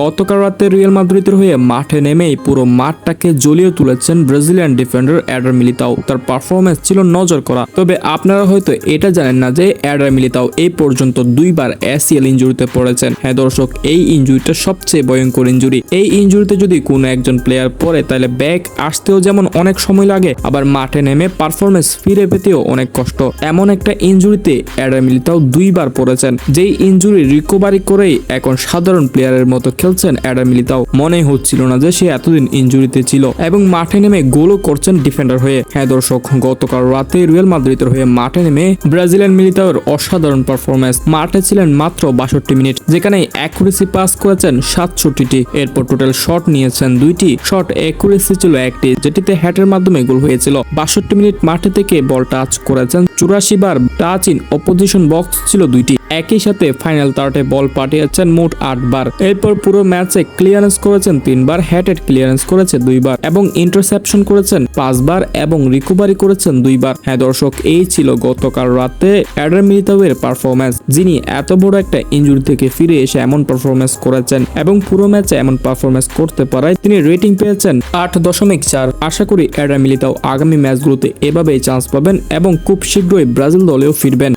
গতকাল রাতে রিয়াল মাদ্রিদের হয়ে মাঠে নেমেই পুরো মাঠটাকে জ্বলিয়ে তুলেছেন ব্রাজিলিয়ান ডিফেন্ডার অ্যাডার মিলিতাও। তার পারফরমেন্স ছিল নজর করা। তবে আপনারা হয়তো এটা জানেন না যে অ্যাডার মিলিতাও এই পর্যন্ত দুইবার এসিএল ইঞ্জুরিতে পড়েছেন। হ্যাঁ দর্শক, এই ইঞ্জুরিটা সবচেয়ে ভয়ঙ্কর ইঞ্জুরি এই ইঞ্জুরিতে যদি কোনো একজন প্লেয়ার পড়ে, তাহলে ব্যাক আসতেও যেমন অনেক সময় লাগে, আবার মাঠে নেমে পারফরমেন্স ফিরে পেতেও অনেক কষ্ট। এমন একটা ইঞ্জুরিতে অ্যাডার মিলিতাও দুইবার পড়েছেন। যেই ইঞ্জুরি রিকভারি করেই এখন সাধারণ প্লেয়ারের মতো খেলছেন অ্যাডার মিলিতাও। মনে হচ্ছিল না যে সে এতদিন ইঞ্জুরিতে ছিল এবং মাঠে নেমে গোলও করছেন ডিফেন্ডার হয়ে। হ্যাঁ দর্শক, গতকাল রাতে রিয়াল মাদ্রিদের হয়ে মাঠে নেমে ব্রাজিলিয়ান মিলিতাওয়ের অসাধারণ পারফরমেন্স মাঠে ছিলেন মাত্র বাষট্টি মিনিট, যেখানে অ্যাকুরেসি পাস করেছেন সাতষট্টিটি। এরপর টোটাল শট নিয়েছেন দুইটি। শট অ্যাকুরেসি ছিল একটি, যেটিতে হ্যাটের মাধ্যমে গোল হয়েছিল। বাষট্টি মিনিট মাঠে থেকে বল টাচ করেছেন চুরাশি বার। টাচ ইন অপোজিশন বক্স ছিল দুইটি। একই সাথে ফাইনাল তার্টে বল পাঠিয়েছেন মোট আটবার। এরপর পুরো ম্যাচে ক্লিয়ারেন্স করেছেন তিনবার হ্যাটেড ক্লিয়ারেন্স করেছে দুইবার এবং ইন্টারসেপশন করেছেন পাঁচবার এবং রিকভারি করেছেন দুইবার। হ্যাঁ দর্শক, এই ছিল গতকাল রাতে অ্যাডার মিলিতাওয়ের পারফরমেন্স যিনি এত বড় একটা ইঞ্জুরি থেকে ফিরে এসে এমন পারফরমেন্স করেছেন এবং পুরো ম্যাচে এমন পারফরমেন্স করতে পারায় তিনি রেটিং পেয়েছেন আট দশমিক চার। আশা করি অ্যাডার মিলিতাও আগামী ম্যাচগুলোতে এভাবেই চান্স পাবেন এবং খুব শীঘ্রই ব্রাজিল দলেও ফিরবেন।